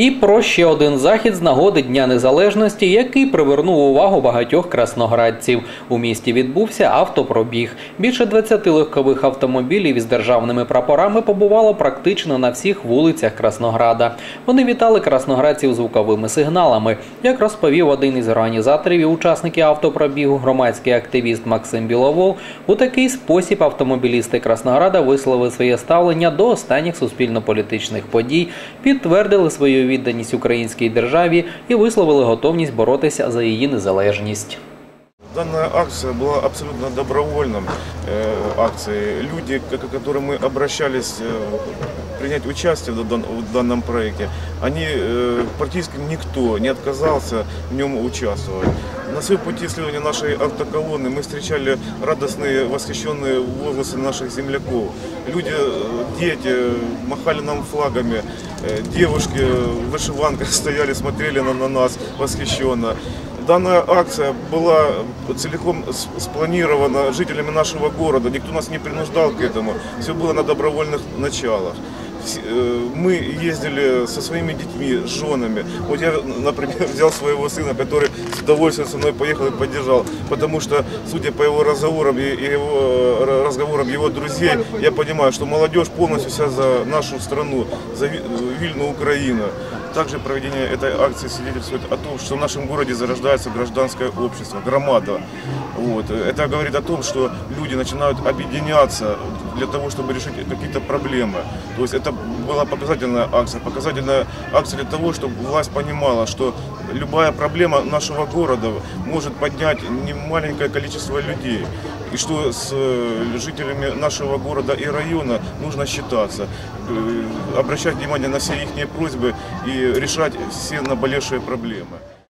І про ще один захід з нагоди Дня Незалежності, який привернув увагу багатьох красноградців. У місті відбувся автопробіг. Більше 20 легкових автомобілів із державними прапорами побувало практично на всіх вулицях Краснограда. Вони вітали красноградців звуковими сигналами. Як розповів один із організаторів і учасників автопробігу, громадський активіст Максим Біловол, у такий спосіб автомобілісти Краснограда висловили своє ставлення до останніх суспільно-політичних подій, підтвердили свою відданість українській державі і висловили готовність боротися за її незалежність. Данная акция была абсолютно добровольной э, акцией. Люди, к которым мы обращались э, принять участие в дан- в данном проекте, они э, практически никто не отказался в нем участвовать. На своем пути исследования нашей автоколонны мы встречали радостные, восхищенные возгласы наших земляков. Люди, э, дети махали нам флагами, э, девушки в вышиванках стояли, смотрели на, на нас восхищенно. Данная акция была целиком спланирована жителями нашего города. Никто нас не принуждал к этому. Все было на добровольных началах. Э, Мы ездили со своими детьми, с женами. Вот я, например, взял своего сына, который с удовольствием со мной поехал и поддержал. Потому что, судя по его разговорам и его э, разговорам его друзей, я понимаю, что молодежь полностью вся за нашу страну, за э, Вильну Украину. Также проведение этой акции свидетельствует о том, что в нашем городе зарождается гражданское общество, громада. Вот. Это говорит о том, что люди начинают объединяться для того, чтобы решить какие-то проблемы. То есть это была показательная акция, показательная акция для того, чтобы власть понимала, что любая проблема нашего города может поднять немаленькое количество людей. И что с э, жителями нашего города и района нужно считаться, э, обращать внимание на все их просьбы и решать все наболевшие проблемы.